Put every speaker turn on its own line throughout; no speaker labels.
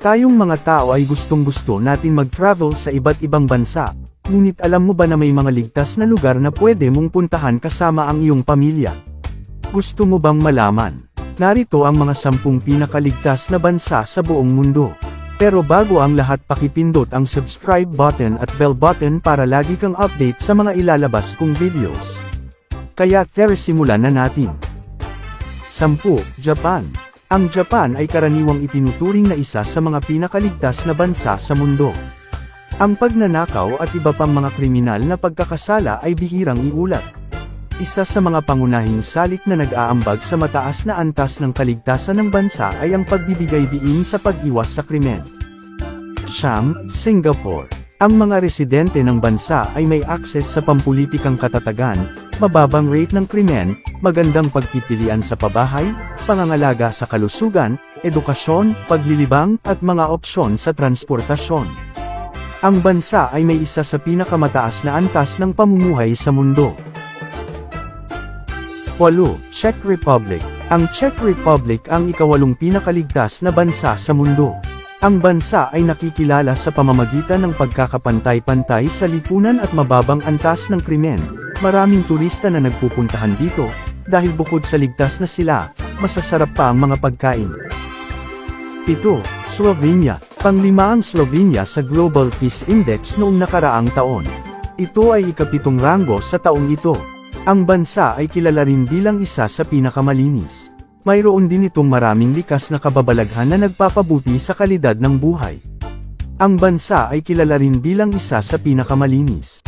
Tayong mga tao ay gustong gusto natin mag-travel sa iba't ibang bansa, ngunit alam mo ba na may mga ligtas na lugar na pwede mong puntahan kasama ang iyong pamilya? Gusto mo bang malaman? Narito ang mga sampung pinakaligtas na bansa sa buong mundo. Pero bago ang lahat pakipindot ang subscribe button at bell button para lagi kang update sa mga ilalabas kong videos. Kaya tara simulan na natin. 10. Japan Ang Japan ay karaniwang itinuturing na isa sa mga pinakaligtas na bansa sa mundo. Ang pagnanakaw at iba pang mga kriminal na pagkakasala ay bihirang iulat. Isa sa mga pangunahing salik na nag-aambag sa mataas na antas ng kaligtasan ng bansa ay ang pagbibigay diin sa pag-iwas sa krimen. Siyam, Singapore. Ang mga residente ng bansa ay may akses sa pampulitikang katatagan, mababang rate ng krimen, magandang pagpipilian sa pabahay, pangangalaga sa kalusugan, edukasyon, paglilibang, at mga opsyon sa transportasyon. Ang bansa ay may isa sa pinakamataas na antas ng pamumuhay sa mundo. 8. Czech Republic Ang Czech Republic ang ikawalong pinakaligtas na bansa sa mundo. Ang bansa ay nakikilala sa pamamagitan ng pagkakapantay-pantay sa lipunan at mababang antas ng krimen. Maraming turista na nagpupuntahan dito, dahil bukod sa ligtas na sila, masasarap pa ang mga pagkain. 7. Slovenia Panglima ang Slovenia sa Global Peace Index noong nakaraang taon. Ito ay ikapitong ranggo sa taong ito. Ang bansa ay kilala rin bilang isa sa pinakamalinis. Mayroon din itong maraming likas na kababalaghan na nagpapabuti sa kalidad ng buhay. Ang bansa ay kilala rin bilang isa sa pinakamalinis.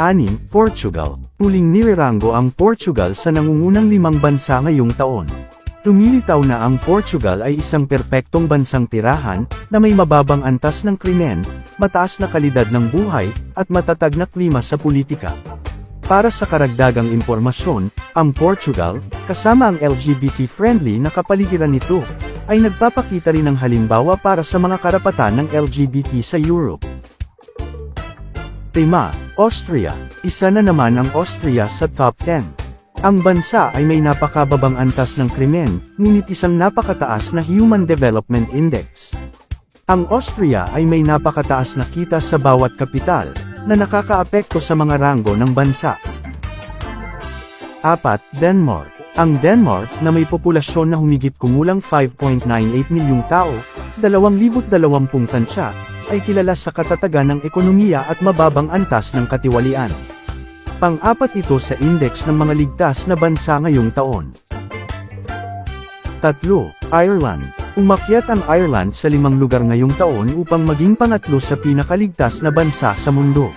6. Portugal Muling nireranggo ang Portugal sa nangungunang limang bansa ngayong taon. Lumilitaw na ang Portugal ay isang perpektong bansang tirahan, na may mababang antas ng krimen, mataas na kalidad ng buhay, at matatag na klima sa politika. Para sa karagdagang impormasyon, ang Portugal, kasama ang LGBT-friendly na kapaligiran nito, ay nagpapakita rin ng halimbawa para sa mga karapatan ng LGBT sa Europe. 5. Austria. Isa na naman ang Austria sa top 10. Ang bansa ay may napakababang antas ng krimen, ngunit isang napakataas na Human Development Index. Ang Austria ay may napakataas na kita sa bawat kapital, na nakakaapekto sa mga ranggo ng bansa. 4. Denmark. Ang Denmark, na may populasyon na humigit kumulang 5.98 milyong tao, 2,020 tansya, ay kilala sa katatagan ng ekonomiya at mababang antas ng katiwalian. Pang-apat ito sa index ng mga ligtas na bansa ngayong taon. 3. Ireland. Umakyat ang Ireland sa limang lugar ngayong taon upang maging pangatlo sa pinakaligtas na bansa sa mundo.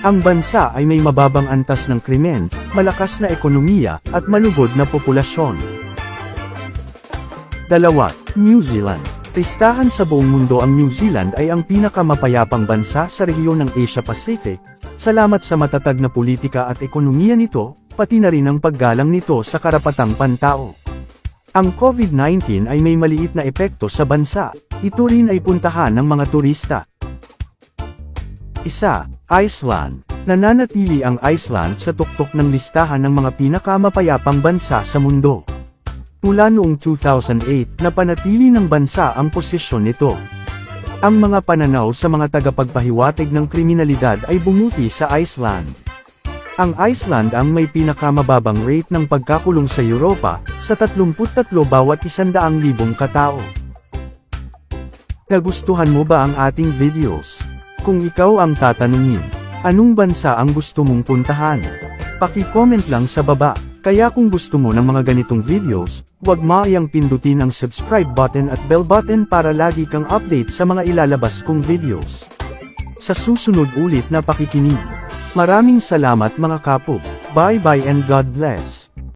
Ang bansa ay may mababang antas ng krimen, malakas na ekonomiya, at malugod na populasyon. 2. New Zealand. Listahan sa buong mundo ang New Zealand ay ang pinakamapayapang bansa sa rehiyon ng Asia-Pacific, salamat sa matatag na politika at ekonomiya nito, pati na rin ang paggalang nito sa karapatang pantao. Ang COVID-19 ay may maliit na epekto sa bansa, ito rin ay puntahan ng mga turista. Isa, Iceland. Nananatili ang Iceland sa tuktok ng listahan ng mga pinakamapayapang bansa sa mundo. Mula noong 2008, napanatili ng bansa ang posisyon nito. Ang mga pananaw sa mga tagapagpahiwatig ng kriminalidad ay bumuti sa Iceland. Ang Iceland ang may pinakamababang rate ng pagkakulong sa Europa, sa 33 bawat 100,000 katao. Nagustuhan mo ba ang ating videos? Kung ikaw ang tatanungin, anong bansa ang gusto mong puntahan? Paki-comment lang sa baba. Kaya kung gusto mo ng mga ganitong videos, huwag maayang pindutin ang subscribe button at bell button para lagi kang update sa mga ilalabas kong videos. Sa susunod ulit na pakikinig. Maraming salamat mga kapog. Bye bye and God bless.